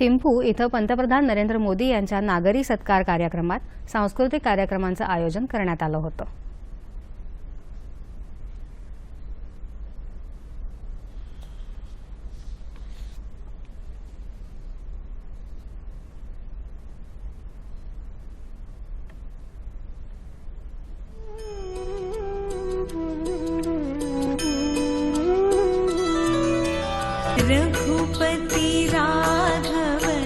थिंपू इथं पंतप्रधान नरेंद्र मोदी यांच्या नागरी सत्कार कार्यक्रमात सांस्कृतिक कार्यक्रमांचं आयोजन करण्यात आलं होतं. रघुपति राघव